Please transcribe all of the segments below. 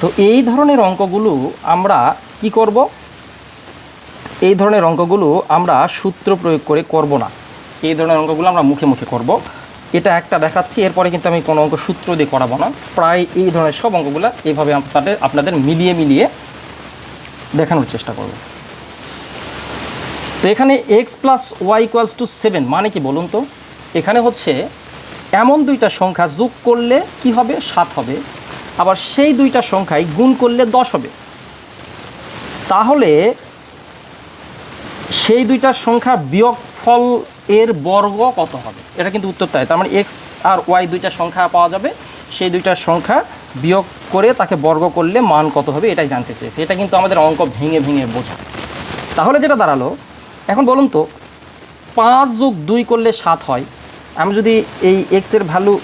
তো এই ধরনের অঙ্কগুলো আমরা কি করব? এই ধরনের অঙ্কগুলো আমরা সূত্র প্রয়োগ করে করব না। এই ধরনের অঙ্কগুলো আমরা মুখে মুখে করব। এটা একটা দেখাচ্ছি, এরপরে কিন্তু আমি কোনো অঙ্ক সূত্র দিয়ে করাবো না। প্রায় এই ধরনের সব অঙ্কগুলো এইভাবে আপনাদের আপনাদের মিলিয়ে মিলিয়ে দেখানোর চেষ্টা করব। তো এখানে x plus y equals to seven মানে কি বলুন তো? এখানে হচ্ছে এমন দুইটা সংখ্যা যোগ করলে কি হবে? সাত হবে। আবার সেই দুইটা সংখ্যায় গুণ করলে দশ হবে। তাহলে সেই দুইটা সংখ্যা বিয়োগ ফল এর বর্গ কত হবে? এটা কিন্তু উত্তর তাই। তার মানে এক্স আর ওয়াই দুইটা সংখ্যা পাওয়া যাবে। সেই দুইটা সংখ্যা বিয়োগ করে তাকে বর্গ করলে মান কত হবে এটাই জানতে চেয়েছি। এটা কিন্তু আমাদের অঙ্ক ভেঙে ভেঙে বোঝা। তাহলে যেটা দাঁড়াল, এখন বলুন তো, পাঁচ যোগ দুই করলে সাত হয়। আমি যদি এই এক্সের ভ্যালু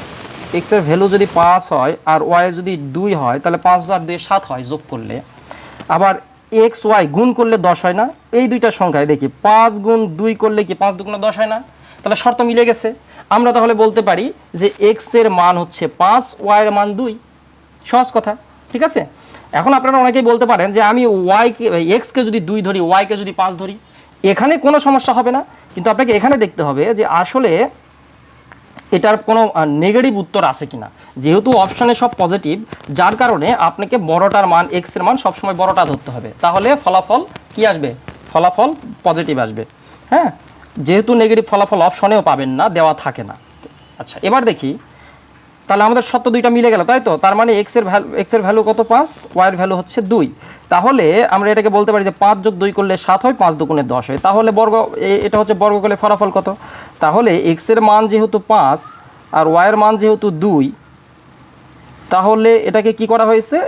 এক্সের ভ্যালু যদি পাঁচ হয় আর ওয়াই যদি দুই হয়, তাহলে পাঁচ আর দুই সাত হয় যোগ করলে। আবার এক্স ওয়াই গুণ করলে দশ হয় না। এই দুইটা সংখ্যায় দেখি, পাঁচ গুণ দুই করলে কি পাঁচ দুগুণ দশ হয় না? তাহলে শর্ত মিলে গেছে। আমরা তাহলে বলতে পারি যে এক্সের মান হচ্ছে পাঁচ ওয়াইয়ের মান দুই। সহজ কথা, ঠিক আছে? এখন আপনারা অনেকেই বলতে পারেন যে আমি ওয়াইকে এক্সকে যদি দুই ধরি ওয়াইকে যদি পাঁচ ধরি, এখানে কোনো সমস্যা হবে না। কিন্তু আপনাকে এখানে দেখতে হবে যে আসলে এটার কোনো নেগেটিভ উত্তর আছে কিনা? যেহেতু অপশানে সব পজিটিভ যার কারণে আপনাকে বড়টার মান এক্সের মান সবসময় বড়টা ধরতে হবে। তাহলে ফলাফল কি আসবে? ফলাফল পজিটিভ আসবে। হ্যাঁ? যেহেতু নেগেটিভ ফলাফল অপশনেও পাবেন না, দেওয়া থাকে না। আচ্ছা এবার দেখি তাহলে আমাদের সত্য দুইটা মিলে গেল, তাই তো? তার মানে এক্সের ভ্যালু এক্সের ভ্যালু কত? পাঁচ ওয়াইয়ের ভ্যালু হচ্ছে দুই। তাহলে আমরা এটাকে বলতে পারি যে পাঁচ যোগ দুই করলে সাত হয়, পাঁচ দুগুণে দশ হয়। তাহলে বর্গ এটা হচ্ছে বর্গ করলে ফলাফল কত? তাহলে এক্সের মান যেহেতু পাঁচ আর ওয়াইয়ের মান যেহেতু দুই, তাহলে এটাকে কি করা হয়েছে?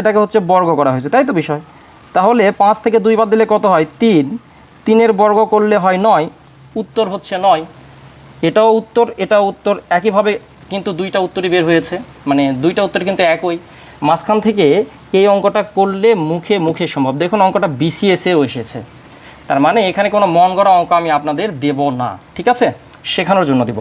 এটাকে হচ্ছে বর্গ করা হয়েছে, তাই তো বিষয়? তাহলে পাঁচ থেকে দুই বাদ দিলে কত হয়? তিন। তিনের বর্গ করলে হয় নয়, উত্তর হচ্ছে নয়। এটাও উত্তর এটাও উত্তর। একইভাবে কিন্তু দুইটা উত্তরই বের হয়েছে। মানে দুইটা উত্তর কিন্তু একই। মাঝখান থেকে এই অঙ্কটা করলে মুখে মুখে সম্ভব। দেখুন, অঙ্কটা বিসিএসেও এসেছে। তার মানে এখানে কোনো মন গড়া অঙ্ক আমি আপনাদের দেব না, ঠিক আছে? শেখানোর জন্য দেব।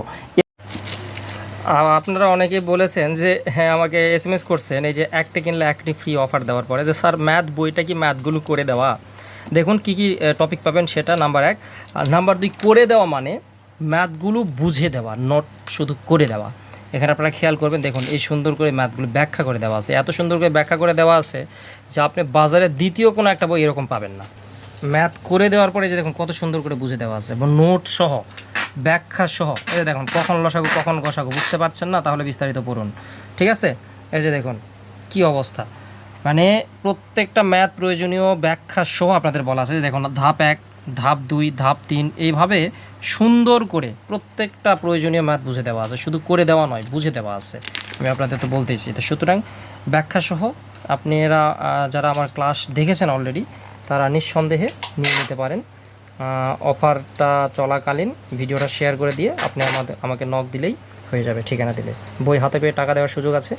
আপনারা অনেকেই বলেছেন যে হ্যাঁ আমাকে এস এম এস করছেন, এই যে একটা কিনলে একটি ফ্রি অফার দেওয়ার পরে। যে, স্যার ম্যাথ বইটা কি ম্যাথগুলো করে দেওয়া? দেখুন, কি কি টপিক পাবেন সেটা নাম্বার এক। আর নাম্বার দুই, করে দেওয়া মানে ম্যাথগুলো বুঝে দেওয়া নট শুধু করে দেওয়া। এখানে আপনারা খেয়াল করবেন, দেখুন এই সুন্দর করে ম্যাথগুলো ব্যাখ্যা করে দেওয়া আছে। এত সুন্দর করে ব্যাখ্যা করে দেওয়া আছে যে আপনি বাজারে দ্বিতীয় কোনো একটা বই এরকম পাবেন না। ম্যাথ করে দেওয়ার পরে যে দেখুন কত সুন্দর করে বুঝে দেওয়া আছে। এবং নোট সহ, ব্যাখ্যা সহ, এই যে দেখুন কখন লসাগু, কখন গসাগু বুঝতে পারছেন না? তাহলে বিস্তারিত পড়ুন। ঠিক আছে? এই যে দেখুন কি অবস্থা। মানে প্রত্যেকটা ম্যাথ প্রয়োজনীয় ব্যাখ্যা সহ আপনাদের বলা আছে। যে দেখুন ধাপ এক ধাপ দুই, ধাপ তিন, এইভাবে সুন্দর করে প্রত্যেকটা প্রয়োজনীয় ম্যাথ বুঝে দেওয়া আছে। শুধু করে দেওয়া নয়, বুঝে দেওয়া আছে। আমি আপনাদের তো বলতেইছি তো সুতরাং ব্যাখ্যা সহ আপনি এরা যারা আমার ক্লাস দেখেছেন অলরেডি তারা নিঃসন্দেহে নিয়ে নিতে পারেন। অফারটা চলাকালীন ভিডিওটা শেয়ার করে দিয়ে আপনি আমাদের, আমাকে নক দিলেই হয়ে যাবে, ঠিকানা দিলে। বই হাতে পেয়ে টাকা দেওয়ার সুযোগ আছে।